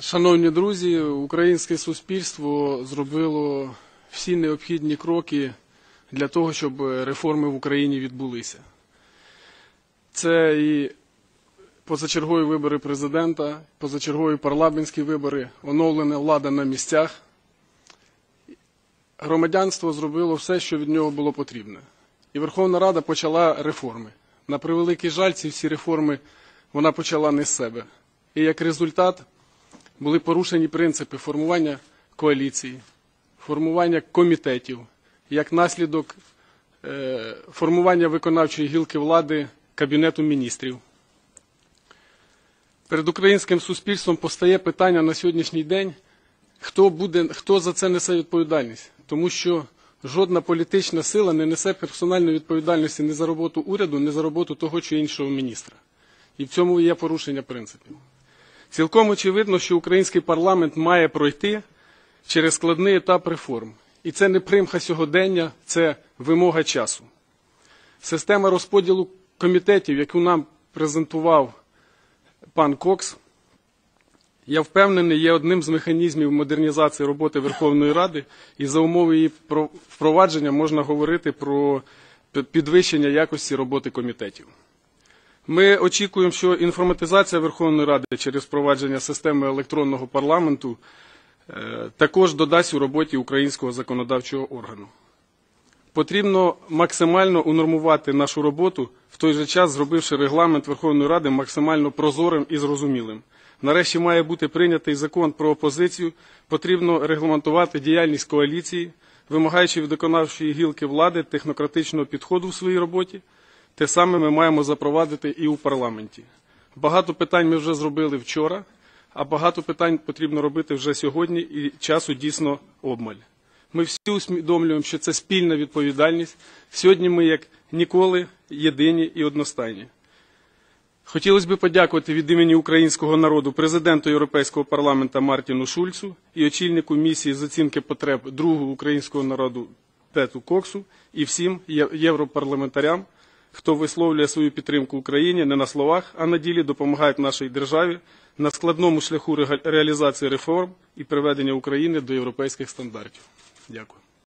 Шановні друзі, українське суспільство зробило всі необхідні кроки для того, щоб реформи в Україні відбулися. Це і позачергові вибори президента, позачергові парламентські вибори, оновлена влада на місцях. Громадянство зробило все, що від нього було потрібно. І Верховна Рада почала реформи. На превеликий жаль, ці всі реформи вона почала не з себе. І як результат були порушені принципи формування коаліції, формування комітетів, як наслідок е, формування виконавчої гілки влади Кабінету міністрів. Перед українським суспільством постає питання на сьогоднішній день, хто, буде, хто за це несе відповідальність. Тому що жодна політична сила не несе персональної відповідальності ні за роботу уряду, ні за роботу того чи іншого міністра. І в цьому є порушення принципів. Цілком очевидно, що український парламент має пройти через складний етап реформ. І це не примха сьогодення, це вимога часу. Система розподілу комітетів, яку нам презентував пан Кокс, я впевнений, є одним з механізмів модернізації роботи Верховної Ради, і за умови її впровадження можна говорити про підвищення якості роботи комітетів. Ми очікуємо, що інформатизація Верховної Ради через впровадження системи електронного парламенту також додасть у роботі українського законодавчого органу. Потрібно максимально унормувати нашу роботу, в той же час зробивши регламент Верховної Ради максимально прозорим і зрозумілим. Нарешті має бути прийнятий закон про опозицію, потрібно регламентувати діяльність коаліції, вимагаючи від виконавчої гілки влади технократичного підходу в своїй роботі. Те саме ми маємо запровадити і у парламенті. Багато питань ми вже зробили вчора, а багато питань потрібно робити вже сьогодні, і часу дійсно обмаль. Ми всі усвідомлюємо, що це спільна відповідальність. Сьогодні ми, як ніколи, єдині і одностайні. Хотілося б подякувати від імені українського народу президенту Європейського парламенту Мартіну Шульцу і очільнику місії з оцінки потреб другого українського народу Пету Коксу і всім європарламентарям, хто висловлює свою підтримку Україні не на словах, а на ділі допомагають нашій державі на складному шляху реалізації реформ і приведення України до європейських стандартів. Дякую.